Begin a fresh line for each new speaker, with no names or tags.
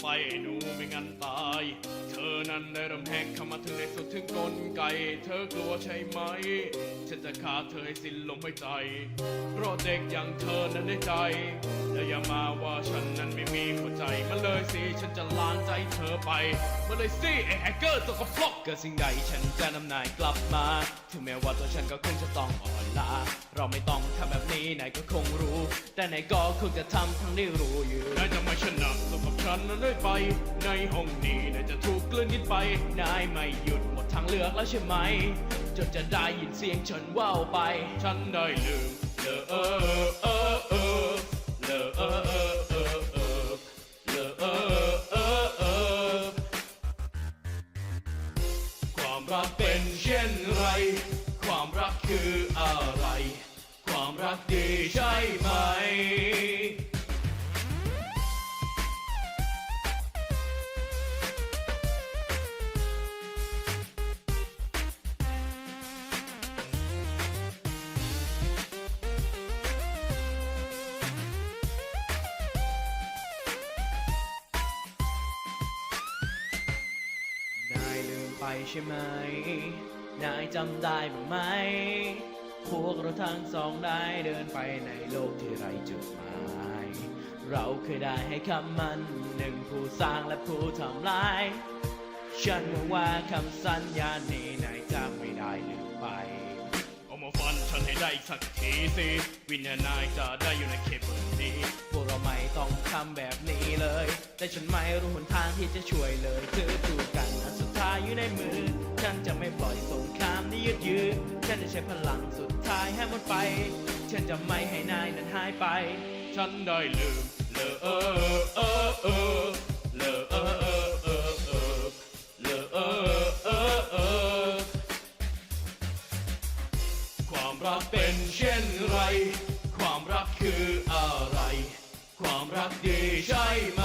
ไปไอ้หนูไม่งั้นตาย เธอนั้นได้เริ่มแหกเข้ามาถึงในสุดถึงกลไก เธอกลัวใช่ไหม ฉันจะฆ่าเธอให้สิ้นลมหายใจเพราะเด็กอย่างเธอนั้นได้ใจ และอย่ามาว่าฉันนั้นไม่มีหัวใจมาเลยสิฉันจะล้างใจเธอไปมาเลยสิไอ้แฮกเกอร์ตัวกระพลอกเกิดสิ่งใดฉันจะนำนายกลับมา ถึงแม้ว่าตัวฉันก็คงจะต้องอ่อนล้าเราไม่ต้องทำแบบนี้นายก็คงรู้ แต่นายก็คงจะทำทั้งที่รู้อยู่นายจะไม่ชนะสู้กับฉันนั้นได้ไป ในห้องนี้นายจะถูกกลืนกินไปนายไม่หยุดหมดทางเลือกแล้วใช่ไหมจนจะได้ยินเสียงฉันว่าวไป ฉันได้ลืมเลอเออเออ รักเป็นเช่นไร ความรักคืออะไร ความรักดี ไปใช่ไหม นายจำได้บ้างไหม พวกเราทั้งสองได้เดินไปในโลกที่ไร้จุดหมาย เราเคยได้ให้คำมันหนึ่งผู้สร้างและผู้ทำลาย ฉันหวังว่าคำสัญญานี้นายจะไม่ได้ลืมไปเอามาฟันฉันให้ได้สักทีสิ วิญญาณนายจะได้อยู่ในเขตเมืองนี้ พวกเราไม่ต้องทำแบบนี้ เลย แต่ฉันไม่รู้หนทางที่จะช่วยเลยคือสู้กันอันสุดท้ายอยู่ในมือ ฉันจะไม่ปล่อยสงครามนี้ยืดยื้อฉันจะใช้พลังสุดท้ายให้หมดไป ฉันจะไม่ให้นายนั้นหายไป ฉันได้ลืมเลอเออเออเออเลอเออเออเออเออเลอเออเออเออความรักเป็นเช่นไร ความรักคืออะไร ความรักดีใช่ไหม